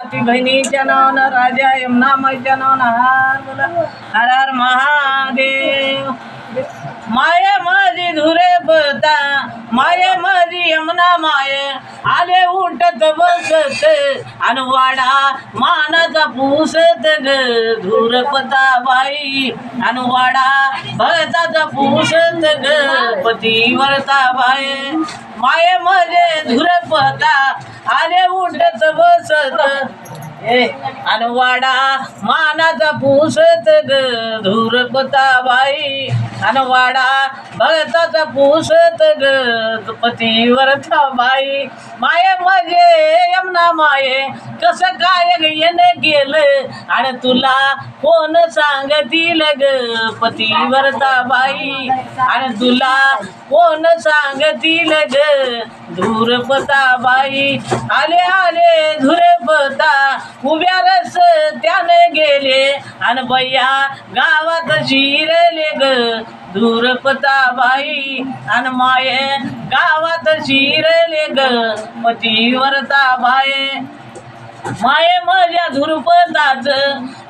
ती बहिणीच्या नावानं राजा यमुनामाईच्या नावानं हार बोला. हर हर महादेव. माये माझी धुरे बता माये माझी यमुना माये. आले उठत बसत आणि वाडा मानाचा पुसत ग. धुरपता बाई आणि वाडा भगताचा पुसत ग. पतीवरता बाई. माये माझे धुरपता आले उठत बसत ए आणि वाडा मानाचा पुसत ग धुरपता बाई. आणि वाडा भगताचा पुसत ग पतीवरचा बाई माये मजे यमना माये कसं काय येणे गेलं? आणि तुला कोण सांगतील ग पतीवरता बाई आणि तुला कोण सांगतील ग धुरपता बाई? आले आले धुरपता उभ्या रस त्याने गेले. आणि बैया गावात शिरले ग. धुरपता बाई आणि माये गावात शिरले ग. पतीवरता बाये. माये माझ्या धुरपताच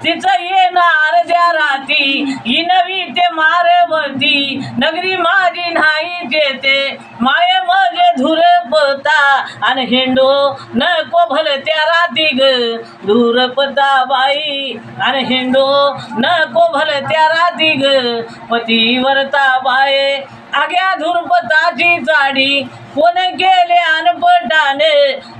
तिचं येणार ज्या राती ही नवी ते मारवती नगरी माझी नाही जेते. माये माझे धुरपता आणि हिंडो नको भल त्या राती ग. धुरपता बाई आणि हिंडो नको भल त्या राती ग. पतीवरता बाये आग्या धुरपताची जाडी कोण गेले अनपटाने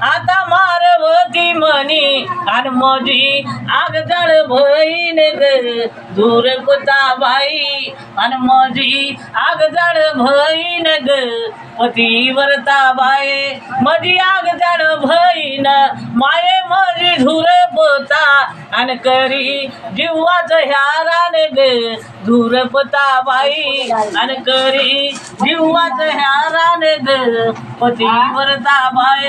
आता मारवती म्हणी. आणि मजी आग जळ भईने ग धुरपता बाई. आणि मजी आग जळ बहीण ग पतीवरता बाई. मजी आग जळ भईन माये मजी धुरपता आणि करी जीवाच ह्यारान ग धुरपता बाई. आणि करी जीवाच ह्यारान ग पतीवरता बाई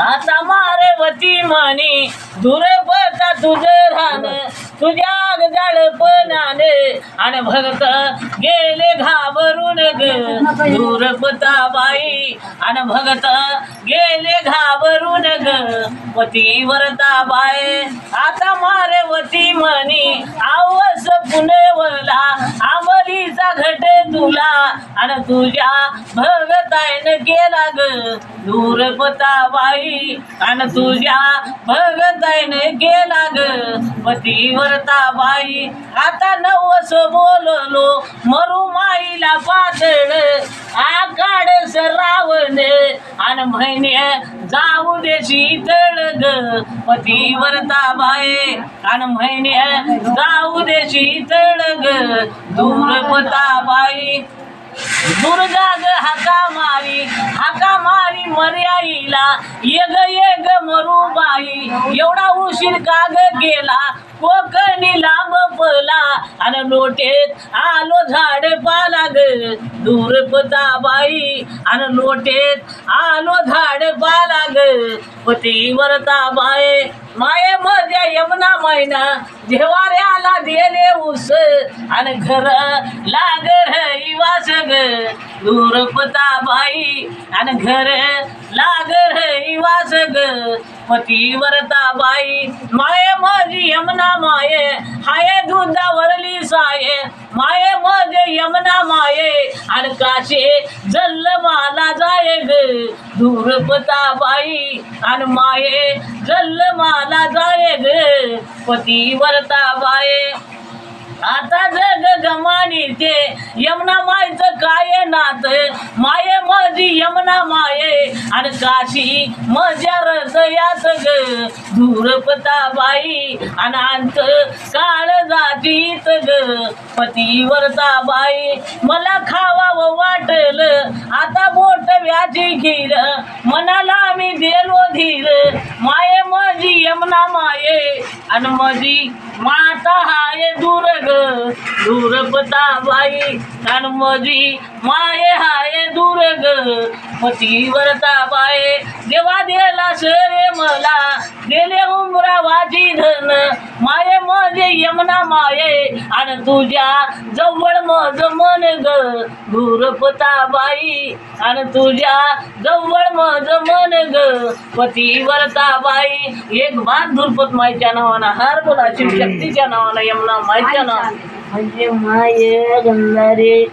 आता मारे मारवती म्हणी धुरपता तुझे राहण तुझ्या जाळपणाने आणि भरत गेले घाबरून ग दूर पता बाई. आणि भगत गेले घाबरून ग पतीवरता बाई आता मारे वती म्हणी आव तुला आणि तुझ्या भगतायन केला ग. धुरपता बाई आणि तुझ्या भगतायन केला ग. पतीवरता बाई आता नवस बोललो मरू माईला पातळ. आकाड सरावणे आणि म्हणे जाऊ दे शीतळ ग पतीवरता बाई आणि म्हणे जाऊ दे शीतळ ग धुरपता बाई. दुर्गा ग हाका मारी हाका मारी मर्याईला येग येग मरुबाई एवढा उशीर का ग गेला कोकणी लांब पला आणि लोटेत आलो झाड पाला ग. दुर्पता बाई आणि लोटेत आलो झाड पाला ग पतीवरता बाये माये मध्या यमुना मैना जेवाऱ्याला दिले ऊस. आणि घर लाग वास ग धूरपता बाई आणि घर लाग वास ग पतीवरता बाई माये माझी यमुना माये हाये दुधावरली साये माये यमुना माये आणि जल्ल माला जाय ग धुरपता बाई अन माये जल्ल माला जाय ग पतीवरता बाये आता जग गमानीचे यमुना मायचं काय नात? माये माझी यमुना माये आणि काशी मजा रसयात ग. धूरपता बाई आणि अंत काळ जातीत ग. पतीवरता बाई मला खावावं वाटल. आता बोट व्याची खीर मनाला मी देलो धीर. माये मा ना माये आणि माता हाय दूर ग दूरपता बाई आणि माये हाय दूर मतीवर पतीवरता बाई देवा दिला सरे मला. गेले उमरावाजी धन. माये मजे माझे माये. आणि तुझ्या जवळ मज मन ग. धुरपता आणि तुझ्या जवळ मज मन ग. पतीवर बाई एक भात दुर्पत माईच्या नावानं हार बोला शिवशक्तीच्या नावानं यमुना माईच्या नाव म्हणजे माये गंधारे